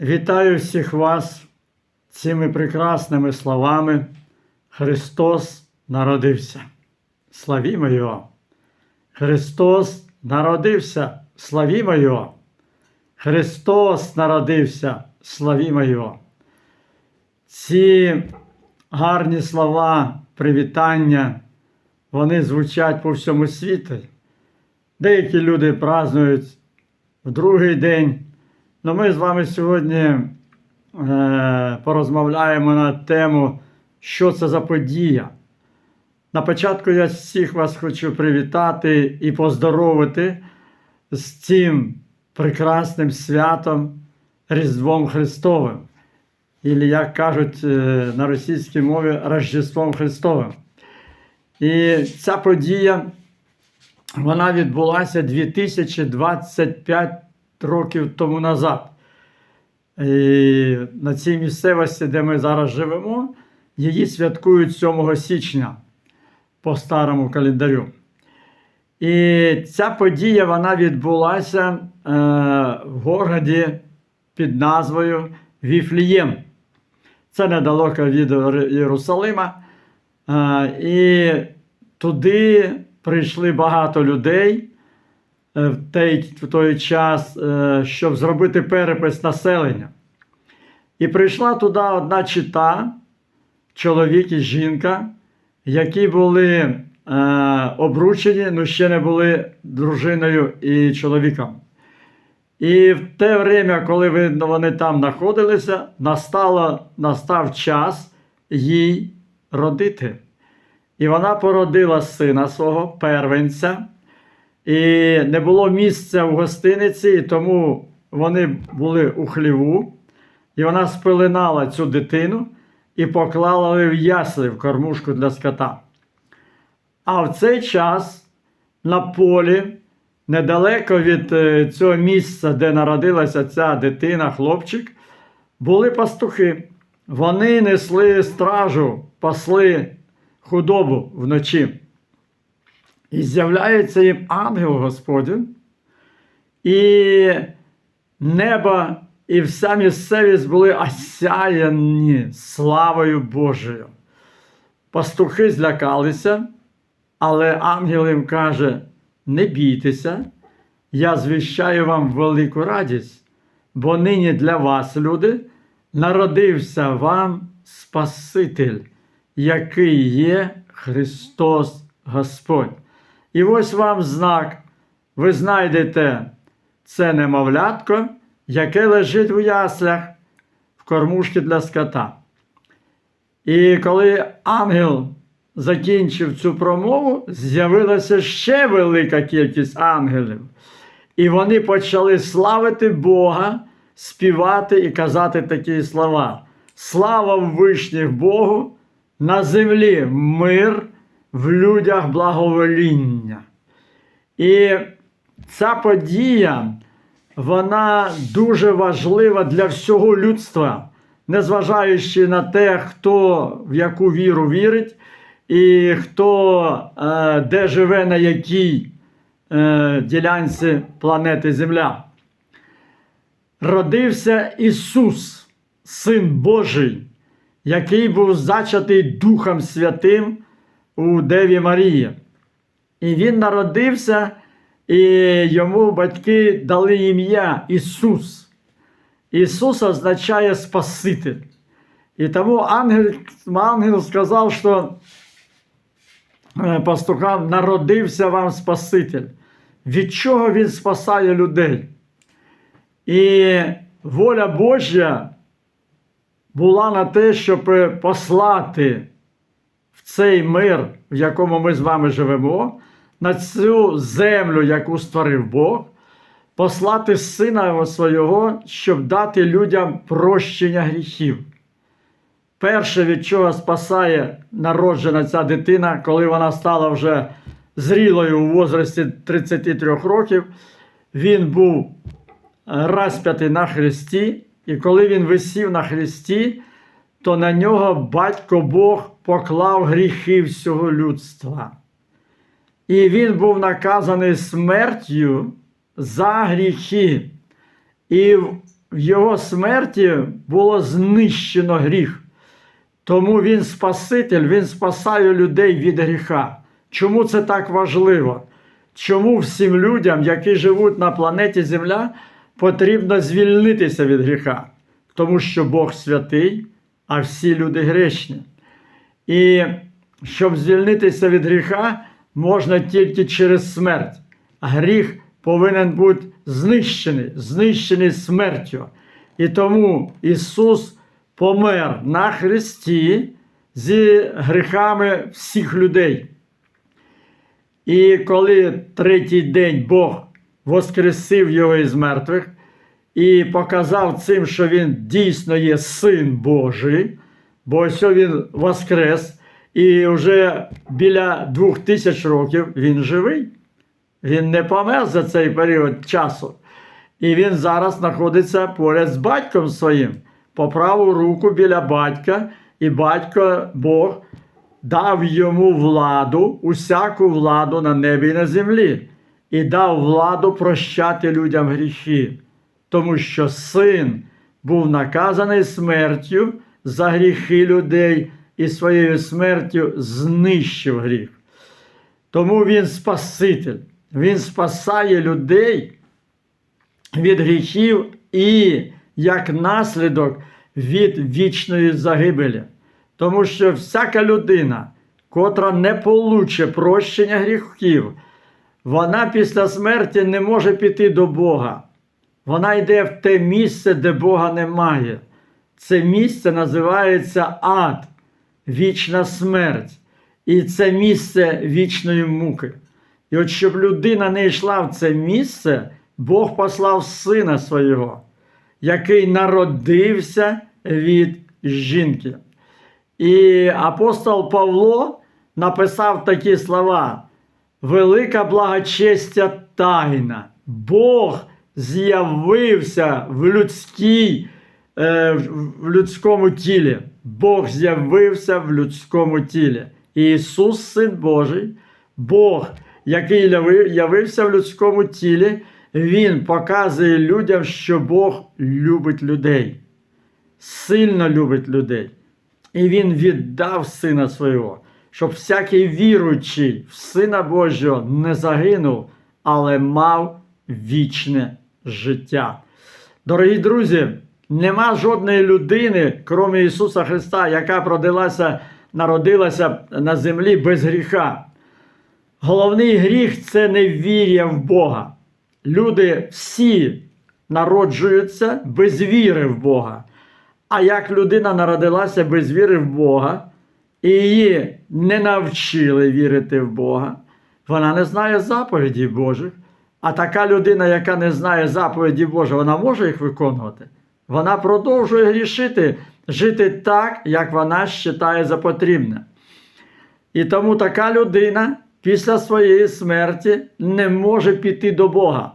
Вітаю всіх вас цими прекрасними словами. Христос народився. Славімо Його! Христос народився, славімо Його! Христос народився, славімо Його! Ці гарні слова привітання, вони звучать по всьому світу. Деякі люди празднують в другий день. Ну, ми з вами сьогодні е, порозмовляємо на тему, що це за подія. На початку я всіх вас хочу привітати і поздоровити з цим прекрасним святом Різдвом Христовим. Ілі, як кажуть е, на російській мові, Рождеством Христовим. І ця подія вона відбулася 2025 років тому назад. І на цій місцевості, де ми зараз живемо, її святкують 7 січня по старому календарю. І ця подія вона відбулася е, в городі під назвою Віфлієм. Це недалеко від Єрусалима. Е, і туди прийшли багато людей в той, в той час, е, щоб зробити перепис населення. І прийшла туди одна чита, чоловік і жінка, які були е, обручені, але ще не були дружиною і чоловіком. І в те время, коли вони там знаходилися, настало, настав час їй родити. І вона породила сина свого первенця, і не було місця в гостиниці, і тому вони були у хліву, і вона спеленала цю дитину і поклала в ясли в кормушку для скота. А в цей час на полі, недалеко від е, цього місця, де народилася ця дитина, хлопчик, були пастухи. Вони несли стражу, пасли худобу вночі. І з'являється їм ангел Господень, і небо і вся місцевість були осяяні славою Божою. Пастухи злякалися, але ангел їм каже: не бійтеся, я звіщаю вам велику радість, бо нині для вас, люди, народився вам Спаситель, який є Христос Господь. І ось вам знак. Ви знайдете це немовлятко, яке лежить у яслях в кормушці для скота. І коли ангел закінчив цю промову, з'явилася ще велика кількість ангелів. І вони почали славити Бога, співати і казати такі слова. Слава Вишніх Богу, на землі мир, в людях благовоління. І ця подія, вона дуже важлива для всього людства, незважаючи на те, хто в яку віру вірить, і хто е, де живе на якій е, ділянці планети Земля. Родився Ісус, Син Божий, який був зачатий Духом Святим у Деві Марії. І він народився, і йому батьки дали ім'я Ісус. Ісус означає Спаситель. І тому ангел, ангел сказав, що е, пастухам народився вам Спаситель. Від чого він спасає людей? І воля Божа була на те, щоб послати в цей мир, в якому ми з вами живемо, на цю землю, яку створив Бог, послати Сина Свого, щоб дати людям прощення гріхів. Перше, від чого спасає народжена ця дитина, коли вона стала вже зрілою у возрасті 33 років, він був розп'ятий на хресті, і коли він висів на хресті, то на нього батько Бог поклав гріхи всього людства. І він був наказаний смертю за гріхи. І в його смерті було знищено гріх. Тому він Спаситель, він спасає людей від гріха. Чому це так важливо? Чому всім людям, які живуть на планеті Земля, потрібно звільнитися від гріха? Тому що Бог святий, а всі люди грешні. І щоб звільнитися від гріха, можна тільки через смерть. А гріх повинен бути знищений, знищений смертю. І тому Ісус помер на Христі зі гріхами всіх людей. І коли третій день Бог воскресив його із мертвих і показав цим, що він дійсно є син Божий, бо ось він воскрес, і вже біля двох тисяч років він живий. Він не помер за цей період часу. І він зараз знаходиться поряд з батьком своїм, по праву руку біля батька, і батько Бог дав йому владу, усяку владу на небі і на землі, і дав владу прощати людям гріхи, тому що син був наказаний смертю за гріхи людей і своєю смертю знищив гріх. Тому він Спаситель, він спасає людей від гріхів і як наслідок від вічної загибелі. Тому що всяка людина, котра не получе прощення гріхів, вона після смерті не може піти до Бога. Вона йде в те місце, де Бога немає. Це місце називається ад, вічна смерть. І це місце вічної муки. І от щоб людина не йшла в це місце, Бог послав сина свого, який народився від жінки. І апостол Павло написав такі слова: Велика благочестя тайна. Бог з'явився в людській, в людському тілі. Бог з'явився в людському тілі. Ісус, Син Божий, Бог, який яви- явився в людському тілі, Він показує людям, що Бог любить людей, сильно любить людей. І Він віддав Сина Свого, щоб всякий віруючий в Сина Божого не загинув, але мав вічне життя. Дорогі друзі, нема жодної людини, крім Ісуса Христа, яка продилася, народилася на землі без гріха. Головний гріх це невір'я в Бога. Люди всі народжуються без віри в Бога. А як людина народилася без віри в Бога, і її не навчили вірити в Бога, вона не знає заповіді Божих. А така людина, яка не знає заповіді Божих, вона може їх виконувати. Вона продовжує грішити, жити так, як вона вважає за потрібне. І тому така людина після своєї смерті не може піти до Бога.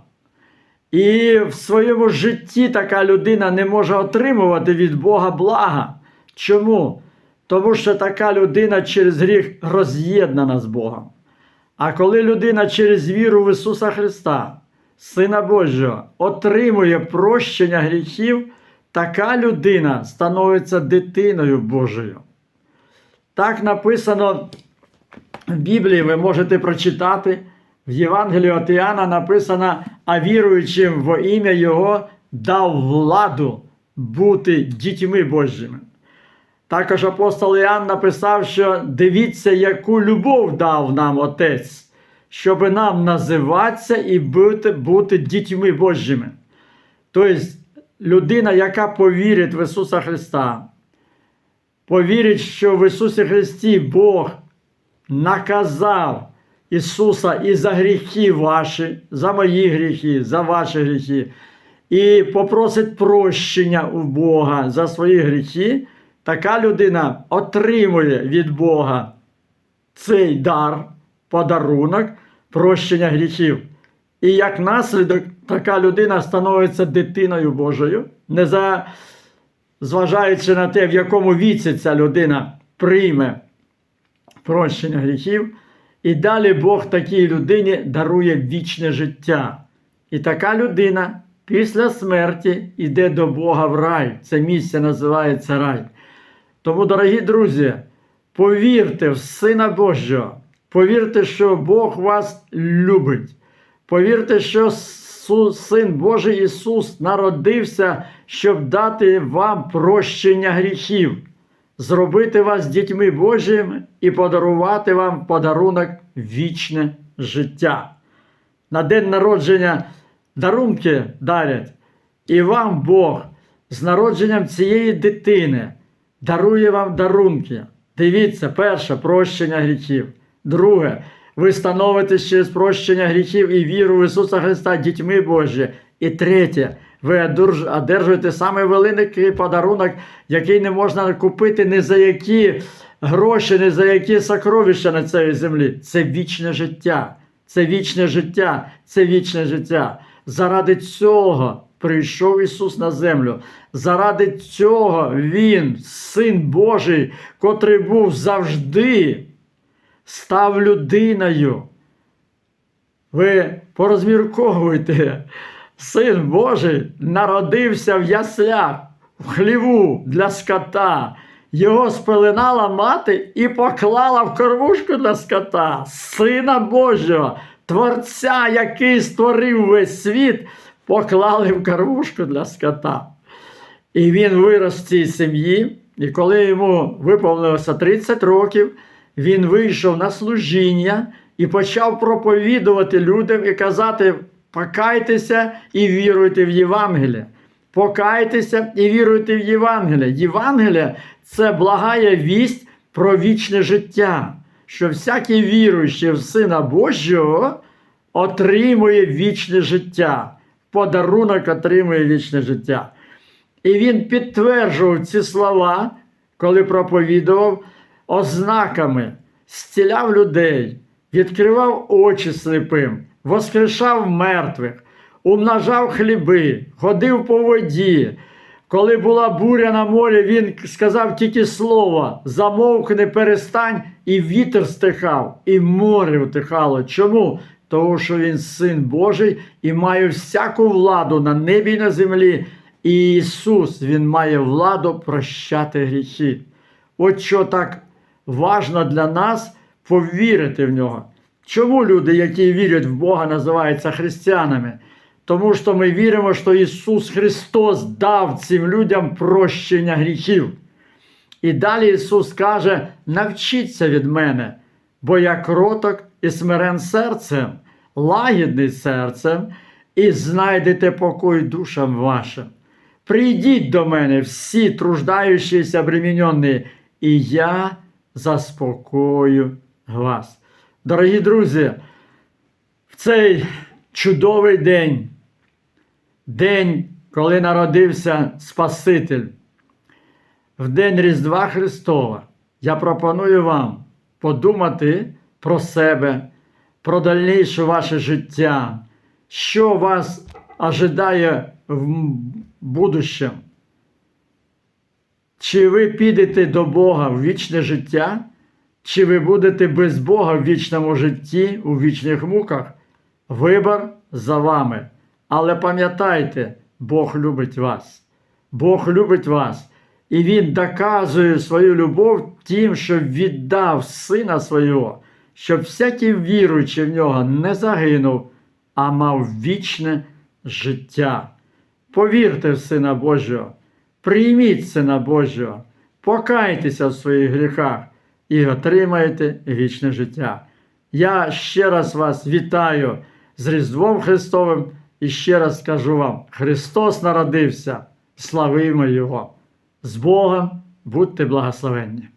І в своєму житті така людина не може отримувати від Бога блага. Чому? Тому що така людина через гріх роз'єднана з Богом. А коли людина через віру в Ісуса Христа, Сина Божого, отримує прощення гріхів, така людина становиться дитиною Божою. Так написано в Біблії, ви можете прочитати. В Євангелії от Іоанна написано, а віруючим во ім'я Його дав владу бути дітьми Божими. Також апостол Іоанн написав, що дивіться, яку любов дав нам Отець, щоб нам називатися і бути, бути дітьми Божими. Тобто, людина, яка повірить в Ісуса Христа, повірить, що в Ісусі Христі Бог наказав Ісуса і за гріхи ваші, за мої гріхи, за ваші гріхи, і попросить прощення у Бога за свої гріхи, така людина отримує від Бога цей дар, подарунок, прощення гріхів. І як наслідок, така людина становиться дитиною Божою, не за, зважаючи на те, в якому віці ця людина прийме прощення гріхів. І далі Бог такій людині дарує вічне життя. І така людина після смерті йде до Бога в рай. Це місце називається рай. Тому, дорогі друзі, повірте в Сина Божого, повірте, що Бог вас любить. Повірте, що Син Божий Ісус народився, щоб дати вам прощення гріхів, зробити вас дітьми Божими і подарувати вам подарунок вічне життя. На день народження дарунки дарять, і вам Бог з народженням цієї дитини дарує вам дарунки. Дивіться, перше прощення гріхів. Друге, ви становитесь через прощення гріхів і віру в Ісуса Христа дітьми Божі. І третє, ви одержуєте саме великий подарунок, який не можна купити ні за які гроші, ні за які сокровища на цій землі. Це вічне життя. Це вічне життя, це вічне життя. Заради цього прийшов Ісус на землю. Заради цього Він, Син Божий, котрий був завжди, став людиною. Ви порозмірковуйте, Син Божий народився в яслях, в хліву для скота. Його спеленала мати і поклала в кормушку для скота, Сина Божого, Творця, який створив весь світ, поклали в кормушку для скота. І він вирос в цій сім'ї, і коли йому виповнилося 30 років, він вийшов на служіння і почав проповідувати людям і казати: покайтеся і віруйте в Євангеліє. Покайтеся і віруйте в Євангеліє. Євангеліє це благая вість про вічне життя, що всякий віруючий в Сина Божого отримує вічне життя. Подарунок отримує вічне життя. І він підтверджував ці слова, коли проповідував ознаками, зціляв людей, відкривав очі сліпим, воскрешав мертвих, умножав хліби, ходив по воді. Коли була буря на морі, він сказав тільки слово: замовкни, перестань, і вітер стихав, і море втихало. Чому? Тому що він син Божий і має всяку владу на небі і на землі. І Ісус Він має владу прощати гріхи. От що так важно для нас повірити в нього. Чому люди, які вірять в Бога, називаються християнами? Тому що ми віримо, що Ісус Христос дав цим людям прощення гріхів. І далі Ісус каже: навчіться від мене, бо я кроток і смирен серцем, лагідний серцем, і знайдете покой душам вашим. Прийдіть до мене всі труждаючіся обременені, і я заспокою вас. Дорогі друзі, в цей чудовий день, день, коли народився Спаситель, в день Різдва Христова, я пропоную вам подумати про себе, про дальніше ваше життя, що вас ожидає в будущем. Чи ви підете до Бога в вічне життя, чи ви будете без Бога в вічному житті, у вічних муках? Вибор за вами. Але пам'ятайте, Бог любить вас. Бог любить вас. І Він доказує свою любов тим, що віддав Сина Свого, щоб всякий віруючий в нього не загинув, а мав вічне життя. Повірте в Сина Божого, прийміть Сина Божого, покайтеся в своїх гріхах і отримайте вічне життя. Я ще раз вас вітаю з Різдвом Христовим і ще раз скажу вам: Христос народився, славимо Його! З Богом будьте благословенні!